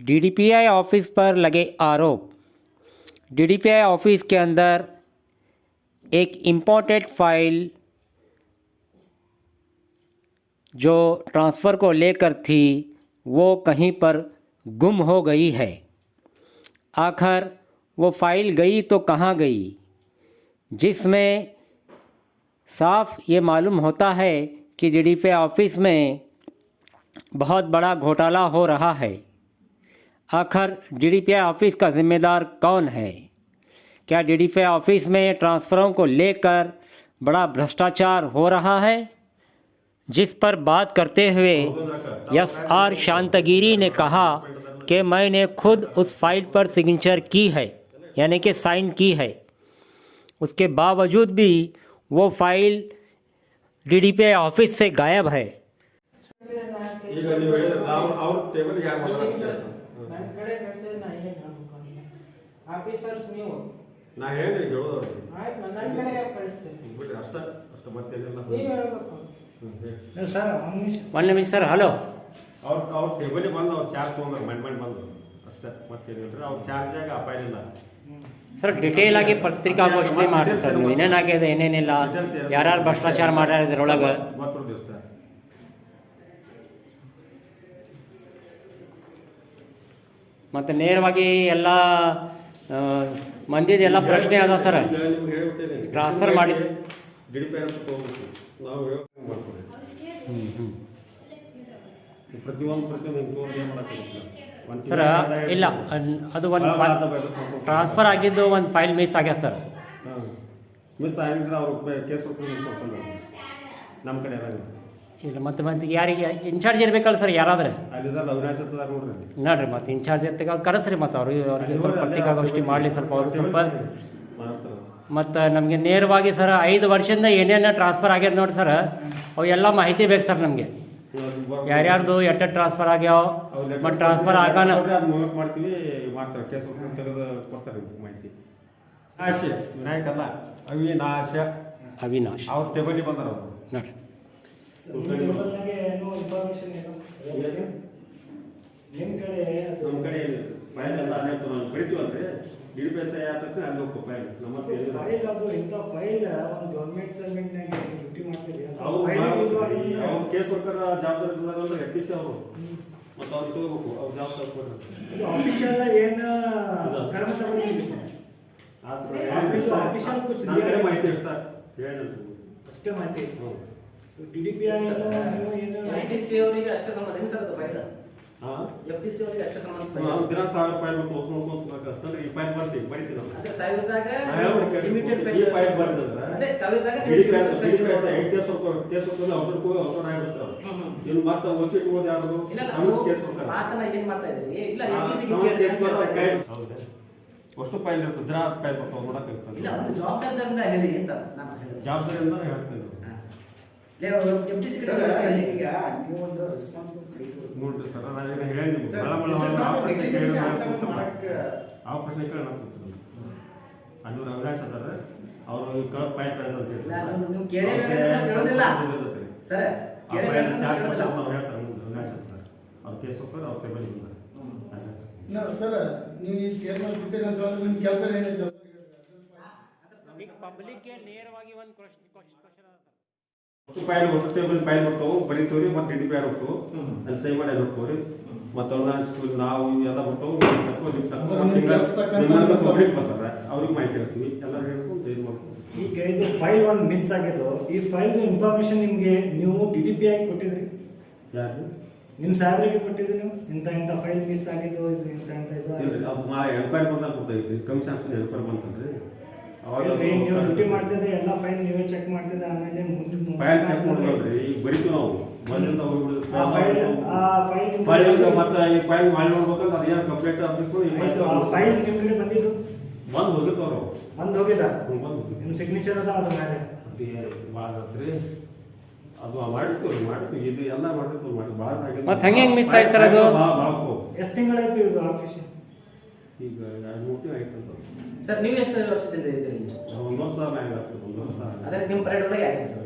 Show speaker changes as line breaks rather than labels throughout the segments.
DDPI office पर लगे आरोप। डीडीपीआई ऑफ़िस के अंदर एक इम्पोर्टेड फ़ाइल जो ट्रांसफ़र को लेकर थी, वो कहीं पर गुम हो गई है। आखिर वो फ़ाइल गई तो कहाँ गई? जिसमें साफ़ ये मालूम होता है कि डीडीपीआई ऑफ़िस में बहुत बड़ा घोटाला हो रहा है। आखिर डीडीपीआई ऑफ़िस का जिम्मेदार कौन है? क्या डीडीपीआई ऑफ़िस में ट्रांसफ़रों को लेकर बड़ा भ्रष्टाचार हो रहा है? जिस पर बात करते हुए एस आर शांतगिरी ने कहा कि मैंने खुद उस फ़ाइल पर सिग्नेचर की है, यानी कि साइन की है। उसके बावजूद भी वो फ़ाइल डीडीपीआई ऑफ़िस से गायब है।
ಆಫೀಸರ್ಸ್ ನೀವು.
ನಾ ಹೇಳ್ರಿ ಹೇಳೋದು
ಆಯ್ತು ನನ್ನ ಕಡೆ ಕಳಿಸ್ತೀನಿ.
ಬಿಡ್ರಿ ಅಷ್ಟ ಅಷ್ಟ ಮತ್ತೇನಿಲ್ಲ
ನೀವು ಹೇಳ್ಬೇಕು. ಸರ್ ಒಂದು ನಿಮಿಷ.
ಒಂದು ನಿಮಿಷ ಸರ್ ಹಲೋ.
ಅವ್ರ ಅವ್ರ ಟೇಬಲಿಗೆ ಬಂದು ಅವ್ರು ಚಾರ್ಜ್ ತೊಗೊಂಡ್ರು ಮಂಡ್ ಮಂಡ್ ಬಂದು. ಅಷ್ಟೇ ಮತ್ತೇನಿಲ್ಲ ಅವ್ರ ಆಗ ಅಪಾಯ ಇಲ್ಲ.
ಸರ್ ಡಿಟೇಲ್ ಆಗಿ ಪತ್ರಿಕಾಗೋಷ್ಠಿ ಮಾಡಿ ಸರ್ ನೀವು. ಏನೇನಾಗಿದೆ ಏನೇನಿಲ್ಲ. ಯಾರ್ಯಾರು ಭ್ರಷ್ಟಾಚಾರ ಮಾಡ್ಯಾರ ಇದ್ರೊಳಗೆ?
ಗೊತ್ತಿರೋದು ಸರ್
ಮತ್ತು ನೇರವಾಗಿ ಎಲ್ಲ ಆ, ಮಂದಿದ ಎಲ್ಲ ಪ್ರಶ್ನೆ ಅದ ಸರ್. Transfer ಮಾಡಿ- ಸರ್ ಇಲ್ಲ ಅದು ಒಂದು ಟ್ರಾನ್ಸ್ಫರ್ ಆಗಿದ್ದು ಒಂದು ಫೈಲ್ ಮಿಸ್ ಆಗ್ಯದ ಸರ್.
ಮಿಸ್ ಆಗಿದ್ರೆ ಅವ್ರ ಕೇಸ್ ನಮ್ಮ ಕಡೆ
ಇಲ್ಲ ಮತ್ತೆ ಮತ್ತೆ ಯಾರಿಗೆ ಇನ್ಚಾರ್ಜ್ ಇರ್ಬೇಕಲ್ಲ ಸರ್ ಯಾರಾದ್ರೆ?
ನೋಡ್ರಿ
ನೋಡ್ರಿ ಮತ್ತೆ ಇನ್ಚಾರ್ಜ್ ಇರ್ತಾಗ ಕರೆಸ್ರಿ ಮತ್ತೆ ಅವ್ರಿಗೆ ಅವ್ರಿಗೆ ಸ್ವಲ್ಪ ಪತ್ರಿಕಾಗೋಷ್ಠಿ ಮಾಡಲಿ ಸ್ವಲ್ಪ ಅವರು ಸ್ವಲ್ಪ. ಮತ್ತೆ ನಮಗೆ ನೇರವಾಗಿ ಸರ್ ಐದು ವರ್ಷದಿಂದ ಏನೇನು ಟ್ರಾನ್ಸ್ಫರ್ ಆಗ್ಯದ ನೋಡಿ ಸರ್ ಅವೆಲ್ಲ ಎಲ್ಲ ಮಾಹಿತಿ ಬೇಕು ಸರ್ ನಮಗೆ. ಯಾರ್ಯಾರ್ದು ಎಟ್ಟ ಟ್ರಾನ್ಸ್ಫರ್ ಆಗ್ಯಾವ ಮತ್ತು ಟ್ರಾನ್ಸ್ಫರ್ ಆಗಾನ
ಮಾಡ್ತೀವಿ ಮಾಹಿತಿ. ವಿನಾಯಕ್ ಅಲ್ಲ ಅವಿನಾಶ.
ಅವಿನಾಶ್.
ಅವ್ರ ಟೇಬಲ್ ಬಂದಾರ ಅವರು
ನೋಡ್ರಿ
ನಿಮ್ಮ ಕಡೆ
ನಮ್ಮ ಕಡೆ ಫೈಲ್ ಎಲ್ಲ ಅಲ್ಲೇ ಬರಿತೀವಲ್ರಿ ಡಿ ಪಿ ಎಸ್ ಐ ಆದ ತಕ್ಷಣ ಅಲ್ಲಿ ಹೋಗ್ಬೇಕು ಫೈಲ್. ನಮ್ಮ.
ಫೈಲ್ ಅದು ಇಂಥ ಫೈಲ್ ಒಂದು ಗೌರ್ಮೆಂಟ್ ಸರ್ವೆಂಟ್ನಾಗ ಡ್ಯೂಟಿ ಮಾಡ್ತೀರಿ.
ಅವ್ರು ಕೇಸ್ ವರ್ಕರ್ ಜವಾಬ್ದಾರಿ ಇರ್ತಾರಲ್ಲ ಎಫ್ ಟಿ ಸಿ ಅವರು. ಮತ್ತು ಅವ್ರು ತಗೋಬೇಕು ಅವ್ರು ಜವಾಬ್ದಾರಿ
ಅಫಿಷಿಯಲ್ ಏನು ಕರ್ಮ
ಮಾಹಿತಿ ಇರ್ತಾರೆ ಹೇಳಿ
ಅಷ್ಟೇ ಮಾಹಿತಿ.
ಹ್ಞೂ
D D P I
F T C ಅವರಿಗೆ ಅಷ್ಟೇ ಸಂಬಂಧ. ಹೆಂಗ್ ಸರ್ ಅದು ಫೈಲ್ ಎಫ್ ಟಿ ಸಿ ಅವರಿಗೆ ಅಷ್ಟೇ ಸಂಬಂಧ
ದಿನ ಸಾವಿರ ರೂಪಾಯಿ ಮತ್ತು ನೋಡ್ಕೊಂತ ಈ ಫೈಲ್ ಬರ್ತೀವಿ ನಾವು
ಅದೇ ಸಾವಿರದಾಗ ಲಿಮಿಟೆಡ್
ಈ ಫೈಲ್ ಬರ್ತದೆ.
ಅದೇ ಸಾವಿರದಾಗ
ಕೇಸ್ ಕೇಸ್ ಅವ್ರಿಗೆ ಅವ್ರು ಆಗಿಬಿಡ್ತಾರೆ. ಮತ್ತೆ ಇಟ್ಬೋದು ಯಾರು ಅವ್ರು ಕೇಸ್
ಮಾತನ್ನ ಏನ್ ಮಾಡ್ತಾ ಇದ್ದೀವಿ? ಇಲ್ಲ
ಆ,
ಎಫ್ ಟಿ ಸಿ
ನಮ್ಮ ಕೇಸ್ ಬರೋದು ಹೌದಾ ಅಷ್ಟು ಫೈಲ್ ಇರ್ತದೆ ದಿನ ಫೈಲ್ ಬರ್ತಾವೆ ನೋಡಕ್ಕೆ ಇರ್ತದೆ
ಇಲ್ಲ ಒಂದು ಜವಾಬ್ದಾರಿಯಿಂದ ಹೇಳಿ ಅಂತ ನಾನು ಹೇಳಿದೆ.
ಜವಾಬ್ದಾರಿಯಿಂದ ಹೇಳ್ತೇನೆ.
ಒಂದು
ನೋಡ್ರಿ ಸರ್ ನಾನು ಈಗ ಹೇಳಿ ನಿಮ್ಗೆ.
Sir,
ಮಳ ಮಳ
this is
ಮಳ
not
ಪ್ರಶ್ನೆ
negligence answer ಮಾಡಕ್ಕೆ
ಆ ಪ್ರಶ್ನೆ ಕೇಳಿ ನಾನು ಕೂತ್ಕೊಂಡೆ. ಅಲ್ಲೂರು ಅವಿನಾಶ್ ಅದಾರೆ ಅವರು ಈಗ ಕಳಪ್ ಪಾಯ್ ಬೆಳೆದ ಅಂತ ಹೇಳಿ
ನಾನು ನೀವು ಕೇಳೇಬೇಕಂದ್ರೆ ನಾವು ಕೇಳೋದಿಲ್ಲ ಸರ್
ಆ ಚಾರ್ಜ್ ಅವ್ರು ಹೇಳ್ತಾರೆ ಮುಂದೆ ಅವಿನಾಶ್ ಅಂತಾರೆ. ಅವ್ರ ಕೇಸ್ ಹೋಗ್ತಾರೆ ಅವ್ರ ಟೇಬಲ್ ಬಂತಾರೆ
ಇಲ್ಲ ಸರ್ ನೀವು ಈ ಚೇರ್ಮನ್ ಕೂತೀರಿ ಅಂತ ಹೇಳಿದ್ರೆ ನಿಮ್ಮ ಕೆಲಸ ಏನಿದೆ
ಈಗ ಪಬ್ಲಿಕ್ಗೆ ನೇರವಾಗಿ ಒಂದು ಕ್ವಶನ್
ಅಷ್ಟು ಫೈಲ್ ಹೊಸ ಟೇಬಲ್ ಫೈಲ್ ಬರ್ತಾವು ಬರೀತೀವ್ರಿ ಮತ್ತೆ ಡಿ ಪಿ ಆರ್ ಹೋಗ್ತಾವು ಅಲ್ಲಿ ಸೈ ಮಾಡಿ ಹೋಗ್ತಾವ್ರಿ ಮತ್ತೆ ಅವ್ರನ್ನ ಸ್ಕೂಲ್ ನಾವು ಎಲ್ಲ ಬರ್ತಾವು ಪಬ್ಲಿಕ್ ಬರ್ತಾರೆ ಅವ್ರಿಗೆ ಮಾಹಿತಿ ಇರ್ತೀವಿ ಎಲ್ಲರೂ ಹೇಳ್ಕೊಂಡು ಇದು ಮಾಡ್ತೀವಿ
ಈಗ ಇದು ಫೈಲ್ ಒಂದು ಮಿಸ್ ಆಗಿದ್ದು ಈ ಫೈಲ್ ಇನ್ಫಾರ್ಮೇಶನ್ ನಿಮಗೆ ನೀವು ಡಿ ಡಿ ಪಿ ಆಗಿ ಕೊಟ್ಟಿದ್ರಿ?
ಯಾರು
ನಿಮ್ಮ ಸಾಹೇಬರಿಗೆ ಕೊಟ್ಟಿದ್ರಿ ನೀವು? ಇಂಥ ಇಂಥ ಫೈಲ್ ಮಿಸ್ ಆಗಿದ್ದು ಇದು ಇಂಥ ಇಂಥ ಇದು
ಎನ್ಕ್ವೈರಿ ಬಂದಾಗ ಗೊತ್ತೈತಿ ಕಮಿಷನ್ ಎನ್ಕ್ವೈರಿ ಬಂತಂದ್ರಿ ಅವಾಗ
ನೀವು ಡ್ಯೂಟಿ ಮಾಡ್ತಿದ್ದೆ ಫೈಲ್ ಚೆಕ್
ಮಾಡ್ಬೇಕ್ರಿ. ಈಗ ಬರಿತೀವಿ ನಾವು. ಮೊದಲಿಂದ
ಆ ಫೈಲ್ ಆ ಫೈಲ್ ನಿಮ್
ಮತ್ತೆ ಈ ಫೈಲ್ ಮಾಡಿ ನೋಡ್ಬೇಕಂದ್ರೆ ಅದೇನು ಕಂಪ್ಲೇಂಟ್ ಆಫೀಸ್
ಆಯ್ತು, ಆ ಫೈಲ್ ನಿಮ್ಮ ಕಡೆ ಬಂದಿದ್ದು?
ಬಂದು ಹೋಗಿರ್ತಾವ್ರು
ಬಂದು ಹೋಗಿದ
ಬಂದು
ನಿಮ್ಮ ಸಿಗ್ನೇಚರ್ ಅದ ಅದ್ರ ಮೇಲೆ?
ಅದೇ ಅದು ಮಾಡಿರ್ತೀವಿ ಮಾಡ್ತೀವಿ ಇದು ಎಲ್ಲ ಮಾಡಿರ್ತೀವಿ ಮಾಡಿ ಭಾಳ ಆಗಿಲ್ಲ.
ಮತ್ತ್ ಹೆಂಗ್ ಹೆಂಗ್ miss ಆಯ್ತ್ sir ಅದು?
ಭಾಳ ಭಾಳ ಹೋಗ್ತಾವು.
ಎಷ್ಟು ತಿಂಗಳಾಯ್ತು ಇದು ಆಫೀಸ್
ಈಗ ಎರಡು ಮೂರು ತಿಂಗಳು ಆಯ್ತು
ಸರ್ ನೀವು ಎಷ್ಟು ವರ್ಷದಿಂದ ಇದ್ದೀರಿ ಒಂದೊಂದು
ಒಂದು ಸಲ ಮ್ಯಾಗ ಆಗ್ತದೆ ಒಂದೊಂದು ಸಲ
ಅದೇ ನಿಮ್ಮ ಪರೇಡ್ ಒಳಗೆ ಆಗಿದೆ ಸರ್.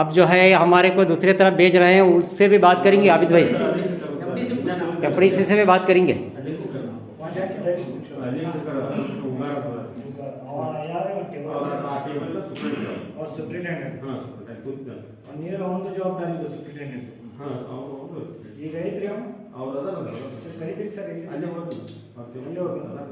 अब जो है हमारे को दूसरी तरफ भेज रहे हैं उससे भी बात करेंगे आबिद भाई एफ डी सी से भी बात करेंगे
ಒಂದು ಯಾಕೆ ಡೈರೆಕ್ಷನ್
ಅಲ್ಲಿ ಸರ್ಕಾರ ಉಂಗಾರ ಬರ್ತದೆ.
ಅವ ಯಾರು
ಅವರ ಆ ಟೈಮಲ್ಲಿ ಸುಪ್ರೀಂ ಕೋರ್ಟ್.
ಅವ್ರ ಸುಪ್ರೀಟೆಂಡೆಂಟ್
ಹಾಂ ಸುಪ್ರೀಂ ಕೋರ್ಟ್.
ಒನ್ ಇಯರ್ ಒಂದು ಜವಾಬ್ದಾರಿ ಇದೆ ಸುಪ್ರೀಟೆಂಡೆಂಟ್
ಹಾಂ ಅವರು ಅವರು
ಈಗ ಐತ್ರಿ ಅವ್ನು
ಅವ್ರು ಅದಾರಲ್ಲ,
ಕರಿತೀರಿ ಸರ್ ಇಲ್ಲಿ
ಅಲ್ಲೇ ಹೋಗ್ತಾರೆ.
ಅಲ್ಲೇ ಹೋಗ್ತಾರೆ.